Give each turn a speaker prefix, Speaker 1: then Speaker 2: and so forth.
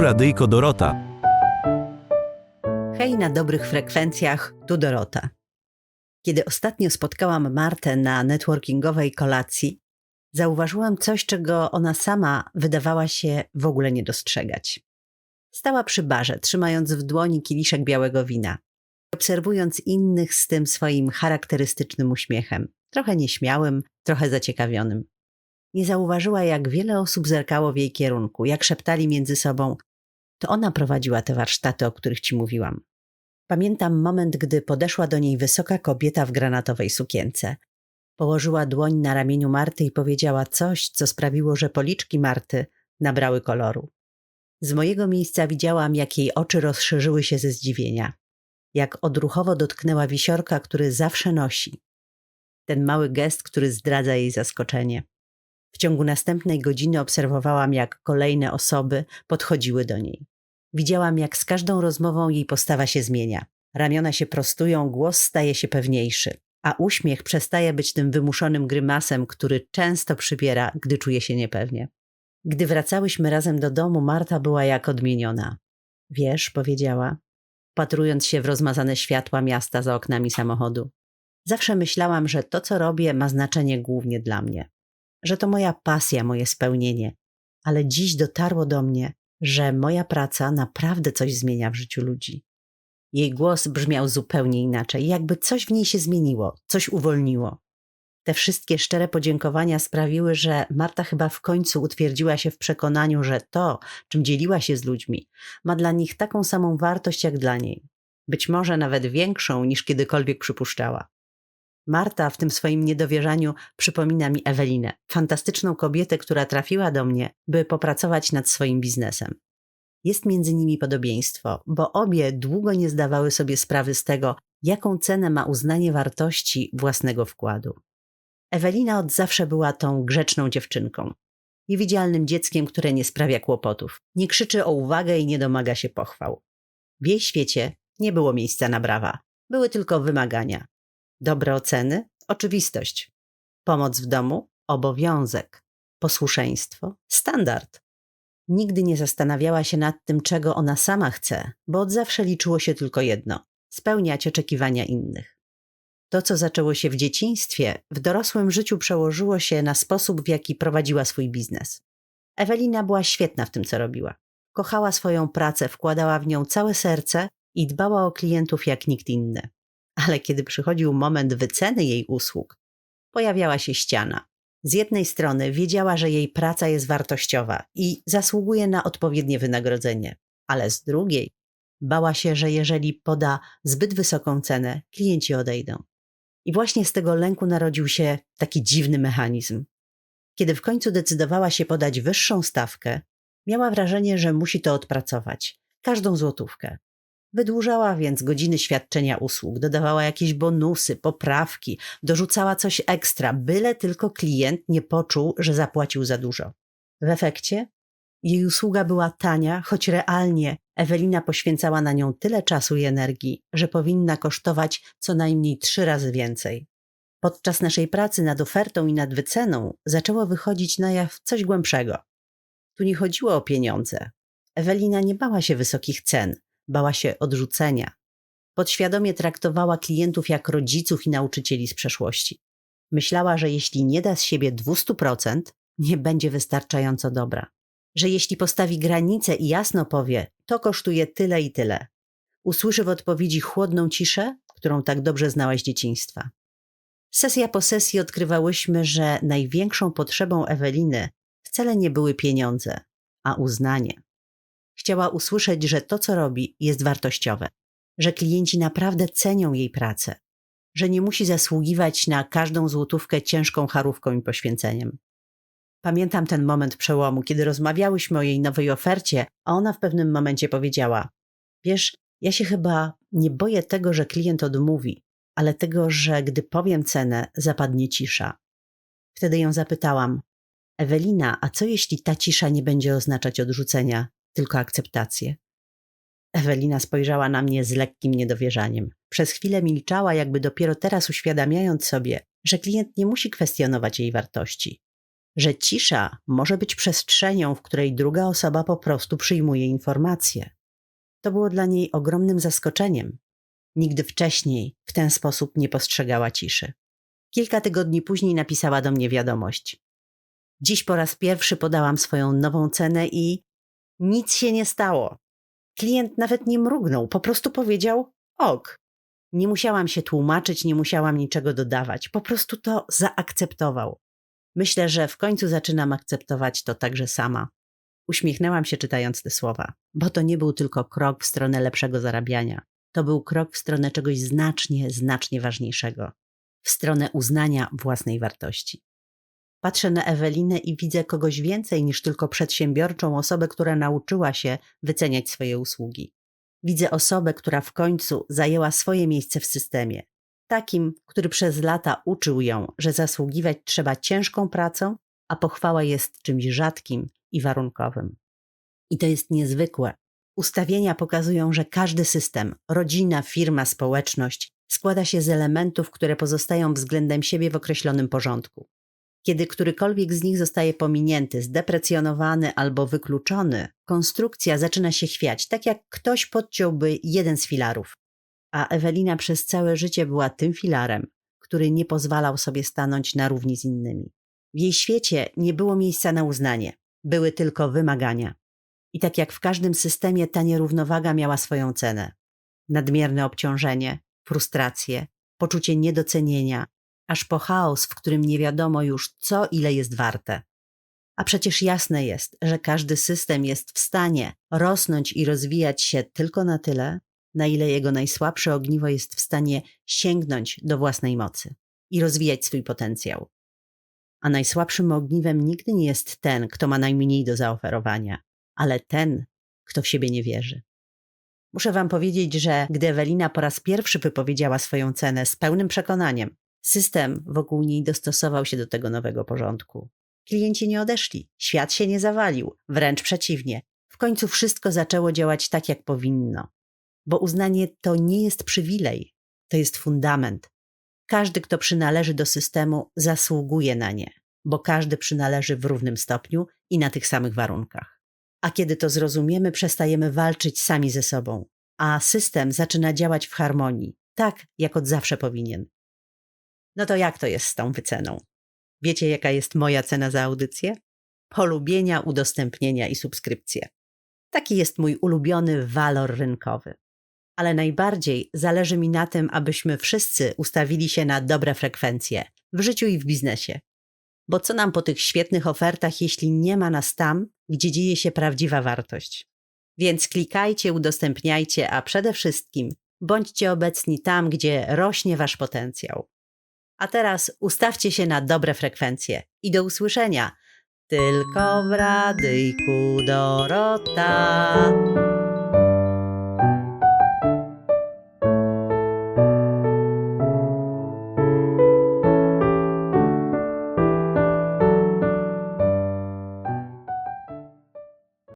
Speaker 1: Radyjko Dorota.
Speaker 2: Hej na dobrych frekwencjach, tu Dorota. Kiedy ostatnio spotkałam Martę na networkingowej kolacji, zauważyłam coś, czego ona sama wydawała się w ogóle nie dostrzegać. Stała przy barze, trzymając w dłoni kieliszek białego wina, obserwując innych z tym swoim charakterystycznym uśmiechem, trochę nieśmiałym, trochę zaciekawionym. Nie zauważyła, jak wiele osób zerkało w jej kierunku, jak szeptali między sobą. To ona prowadziła te warsztaty, o których ci mówiłam. Pamiętam moment, gdy podeszła do niej wysoka kobieta w granatowej sukience. Położyła dłoń na ramieniu Marty i powiedziała coś, co sprawiło, że policzki Marty nabrały koloru. Z mojego miejsca widziałam, jak jej oczy rozszerzyły się ze zdziwienia. Jak odruchowo dotknęła wisiorka, który zawsze nosi. Ten mały gest, który zdradza jej zaskoczenie. W ciągu następnej godziny obserwowałam, jak kolejne osoby podchodziły do niej. Widziałam, jak z każdą rozmową jej postawa się zmienia. Ramiona się prostują, głos staje się pewniejszy, a uśmiech przestaje być tym wymuszonym grymasem, który często przybiera, gdy czuje się niepewnie. Gdy wracałyśmy razem do domu, Marta była jak odmieniona. Wiesz, powiedziała, patrując się w rozmazane światła miasta za oknami samochodu. Zawsze myślałam, że to, co robię, ma znaczenie głównie dla mnie, że to moja pasja, moje spełnienie, ale dziś dotarło do mnie, że moja praca naprawdę coś zmienia w życiu ludzi. Jej głos brzmiał zupełnie inaczej, jakby coś w niej się zmieniło, coś uwolniło. Te wszystkie szczere podziękowania sprawiły, że Marta chyba w końcu utwierdziła się w przekonaniu, że to, czym dzieliła się z ludźmi, ma dla nich taką samą wartość jak dla niej. Być może nawet większą niż kiedykolwiek przypuszczała. Marta w tym swoim niedowierzaniu przypomina mi Ewelinę, fantastyczną kobietę, która trafiła do mnie, by popracować nad swoim biznesem. Jest między nimi podobieństwo, bo obie długo nie zdawały sobie sprawy z tego, jaką cenę ma uznanie wartości własnego wkładu. Ewelina od zawsze była tą grzeczną dziewczynką, niewidzialnym dzieckiem, które nie sprawia kłopotów, nie krzyczy o uwagę i nie domaga się pochwał. W jej świecie nie było miejsca na brawa, były tylko wymagania. Dobre oceny oczywistość. Pomoc w domu obowiązek. Posłuszeństwo standard. Nigdy nie zastanawiała się nad tym, czego ona sama chce, bo od zawsze liczyło się tylko jedno spełniać oczekiwania innych. To, co zaczęło się w dzieciństwie, w dorosłym życiu przełożyło się na sposób, w jaki prowadziła swój biznes. Ewelina była świetna w tym, co robiła. Kochała swoją pracę, wkładała w nią całe serce i dbała o klientów jak nikt inny. Ale kiedy przychodził moment wyceny jej usług, pojawiała się ściana. Z jednej strony wiedziała, że jej praca jest wartościowa i zasługuje na odpowiednie wynagrodzenie, ale z drugiej bała się, że jeżeli poda zbyt wysoką cenę, klienci odejdą. I właśnie z tego lęku narodził się taki dziwny mechanizm. Kiedy w końcu decydowała się podać wyższą stawkę, miała wrażenie, że musi to odpracować każdą złotówkę. Wydłużała więc godziny świadczenia usług, dodawała jakieś bonusy, poprawki, dorzucała coś ekstra, byle tylko klient nie poczuł, że zapłacił za dużo. W efekcie jej usługa była tania, choć realnie Ewelina poświęcała na nią tyle czasu i energii, że powinna kosztować co najmniej trzy razy więcej. Podczas naszej pracy nad ofertą i nad wyceną zaczęło wychodzić na jaw coś głębszego. Tu nie chodziło o pieniądze. Ewelina nie bała się wysokich cen, bała się odrzucenia. Podświadomie traktowała klientów jak rodziców i nauczycieli z przeszłości. Myślała, że jeśli nie da z siebie 200%, nie będzie wystarczająco dobra. Że jeśli postawi granicę i jasno powie, to kosztuje tyle i tyle, usłyszy w odpowiedzi chłodną ciszę, którą tak dobrze znałaś z dzieciństwa. Sesja po sesji odkrywałyśmy, że największą potrzebą Eweliny wcale nie były pieniądze, a uznanie. Chciała usłyszeć, że to, co robi, jest wartościowe, że klienci naprawdę cenią jej pracę, że nie musi zasługiwać na każdą złotówkę ciężką charówką i poświęceniem. Pamiętam ten moment przełomu, kiedy rozmawiałyśmy o jej nowej ofercie, a ona w pewnym momencie powiedziała: Wiesz, ja się chyba nie boję tego, że klient odmówi, ale tego, że gdy powiem cenę, zapadnie cisza. Wtedy ją zapytałam: Ewelina, a co jeśli ta cisza nie będzie oznaczać odrzucenia, tylko akceptację? Ewelina spojrzała na mnie z lekkim niedowierzaniem. Przez chwilę milczała, jakby dopiero teraz uświadamiając sobie, że klient nie musi kwestionować jej wartości, że cisza może być przestrzenią, w której druga osoba po prostu przyjmuje informacje. To było dla niej ogromnym zaskoczeniem. Nigdy wcześniej w ten sposób nie postrzegała ciszy. Kilka tygodni później napisała do mnie wiadomość. Dziś po raz pierwszy podałam swoją nową cenę i nic się nie stało. Klient nawet nie mrugnął, po prostu powiedział ok. Nie musiałam się tłumaczyć, nie musiałam niczego dodawać, po prostu to zaakceptował. Myślę, że w końcu zaczynam akceptować to także sama. Uśmiechnęłam się czytając te słowa, bo to nie był tylko krok w stronę lepszego zarabiania. To był krok w stronę czegoś znacznie, znacznie ważniejszego w stronę uznania własnej wartości. Patrzę na Ewelinę i widzę kogoś więcej niż tylko przedsiębiorczą osobę, która nauczyła się wyceniać swoje usługi. Widzę osobę, która w końcu zajęła swoje miejsce w systemie, takim, który przez lata uczył ją, że zasługiwać trzeba ciężką pracą, a pochwała jest czymś rzadkim i warunkowym. I to jest niezwykłe. Ustawienia pokazują, że każdy system, rodzina, firma, społeczność składa się z elementów, które pozostają względem siebie w określonym porządku. Kiedy którykolwiek z nich zostaje pominięty, zdeprecjonowany albo wykluczony, konstrukcja zaczyna się chwiać, tak jak ktoś podciąłby jeden z filarów. A Ewelina przez całe życie była tym filarem, który nie pozwalał sobie stanąć na równi z innymi. W jej świecie nie było miejsca na uznanie, były tylko wymagania. I tak jak w każdym systemie, ta nierównowaga miała swoją cenę. Nadmierne obciążenie, frustrację, poczucie niedocenienia, aż po chaos, w którym nie wiadomo już, co ile jest warte. A przecież jasne jest, że każdy system jest w stanie rosnąć i rozwijać się tylko na tyle, na ile jego najsłabsze ogniwo jest w stanie sięgnąć do własnej mocy i rozwijać swój potencjał. A najsłabszym ogniwem nigdy nie jest ten, kto ma najmniej do zaoferowania, ale ten, kto w siebie nie wierzy. Muszę wam powiedzieć, że gdy Ewelina po raz pierwszy wypowiedziała swoją cenę z pełnym przekonaniem, system wokół niej dostosował się do tego nowego porządku. Klienci nie odeszli, świat się nie zawalił, wręcz przeciwnie. W końcu wszystko zaczęło działać tak, jak powinno. Bo uznanie to nie jest przywilej, to jest fundament. Każdy, kto przynależy do systemu, zasługuje na nie, bo każdy przynależy w równym stopniu i na tych samych warunkach. A kiedy to zrozumiemy, przestajemy walczyć sami ze sobą, a system zaczyna działać w harmonii, tak jak od zawsze powinien. No to jak to jest z tą wyceną? Wiecie, jaka jest moja cena za audycję? Polubienia, udostępnienia i subskrypcje. Taki jest mój ulubiony walor rynkowy. Ale najbardziej zależy mi na tym, abyśmy wszyscy ustawili się na dobre frekwencje w życiu i w biznesie. Bo co nam po tych świetnych ofertach, jeśli nie ma nas tam, gdzie dzieje się prawdziwa wartość? Więc klikajcie, udostępniajcie, a przede wszystkim bądźcie obecni tam, gdzie rośnie wasz potencjał. A teraz ustawcie się na dobre frekwencje i do usłyszenia. Tylko w radyjku Dorota.